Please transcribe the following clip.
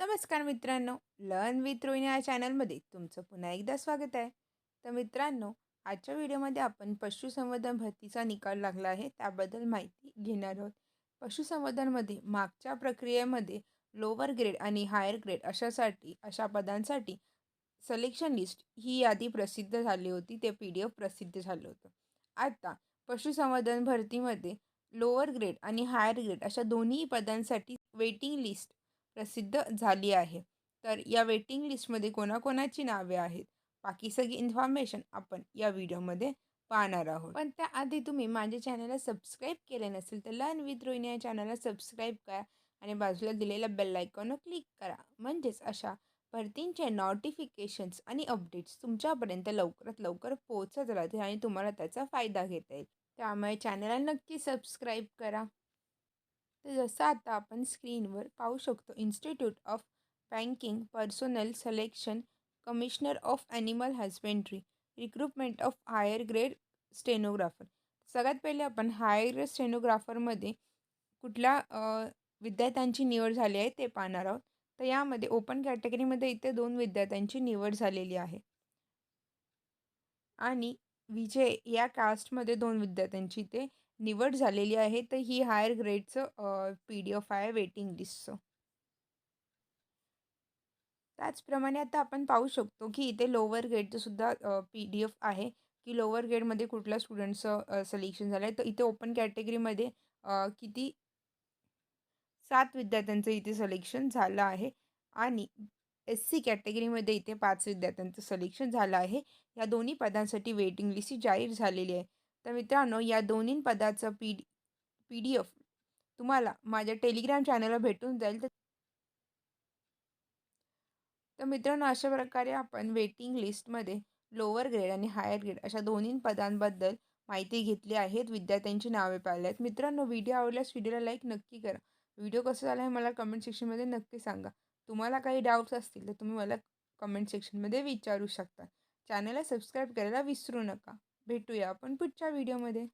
नमस्कार मित्रांनो learn with Rohini या चॅनलमध्ये तुमचं पुन्हा एकदा स्वागत आहे. तर मित्रांनो आजच्या व्हिडिओमध्ये आपण पशुसंवर्धन भरतीचा निकाल लागला आहे त्याबद्दल माहिती घेणार आहोत. पशुसंवर्धनमध्ये मागच्या प्रक्रियेमध्ये लोअर ग्रेड आणि हायर ग्रेड अशासाठी अशा पदांसाठी सलेक्शन लिस्ट ही यादी प्रसिद्ध झाली होती ते पी डी एफ प्रसिद्ध झालं होतं. आता पशुसंवर्धन भरतीमध्ये लोअर ग्रेड आणि हायर ग्रेड अशा दोन्ही पदांसाठी वेटिंग लिस्ट प्रसिद्ध झाली आहे. तर या वेटिंग लिस्टमध्ये कोणाकोणाची नावे आहेत? बाकी सगळी इन्फॉर्मेशन आपण या व्हिडिओमध्ये पाहणार आहोत. पण त्याआधी तुम्ही माझ्या चॅनलला सबस्क्राईब केले नसेल तर लर्न विथ रोहिणी या चॅनलला सबस्क्राईब करा आणि बाजूला दिलेल्या बेल आयकॉनवर क्लिक करा. म्हणजेच अशा भरतींचे नोटिफिकेशन्स आणि अपडेट्स तुमच्यापर्यंत लवकरात लवकर पोहोचत राहतील आणि तुम्हाला त्याचा फायदा घेता येईल. त्यामुळे चॅनलला नक्की सबस्क्राईब करा. तर जसं आता आपण स्क्रीनवर पाहू शकतो institute of banking personnel selection commissioner of animal husbandry recruitment of higher grade stenographer सगळ्यात पहिले आपण हायर ग्रेड स्टेनोग्राफरमध्ये कुठल्या विद्यार्थ्यांची निवड झाली आहे ते पाहणार आहोत. तर यामध्ये ओपन कॅटेगरीमध्ये इथे दोन विद्यार्थ्यांची निवड झालेली आहे. आणि विजय या कास्टमध्ये दोन विद्यार्थ्यांची इथे निवड झालेली आहे तर ही हायर ग्रेडचं पी डी एफ आहे वेटिंग लिस्टचं त्याचप्रमाणे आता आपण पाहू शकतो की इथे लोअर ग्रेडचंसुद्धा पी डी एफ आहे की लोअर ग्रेडमध्ये कुठल्या स्टुडंटचं सिलेक्शन झालं आहे तर इथे ओपन कॅटेगरीमध्ये किती सात विद्यार्थ्यांचं इथे सिलेक्शन झालं आहे आणि एस सी कॅटेगरीमध्ये इथे पाच विद्यार्थ्यांचं सिलेक्शन झालं आहे. या दोन्ही पदांसाठी वेटिंग लिस्ट जाहीर झालेली आहे. तर मित्रांनो या दोन्ही पदाचं P D P D F तुम्हाला माझ्या टेलिग्राम चॅनलला भेटून जाईल. तर तर मित्रांनो अशा प्रकारे आपण वेटिंग लिस्टमध्ये लोअर ग्रेड आणि हायर ग्रेड अशा दोन्ही पदांबद्दल माहिती घेतली आहेत विद्यार्थ्यांची नावे पाहिली आहेत मित्रांनो व्हिडिओ आवडल्यास व्हिडिओला लाईक नक्की करा. व्हिडिओ कसा झाला आहे मला कमेंट सेक्शनमध्ये नक्की सांगा. तुम्हाला काही डाऊट्स असतील तर तुम्ही मला कमेंट सेक्शनमध्ये विचारू शकता. चॅनलला सबस्क्राईब करायला विसरू नका. भेटूया आपण पुढच्या व्हिडिओमध्ये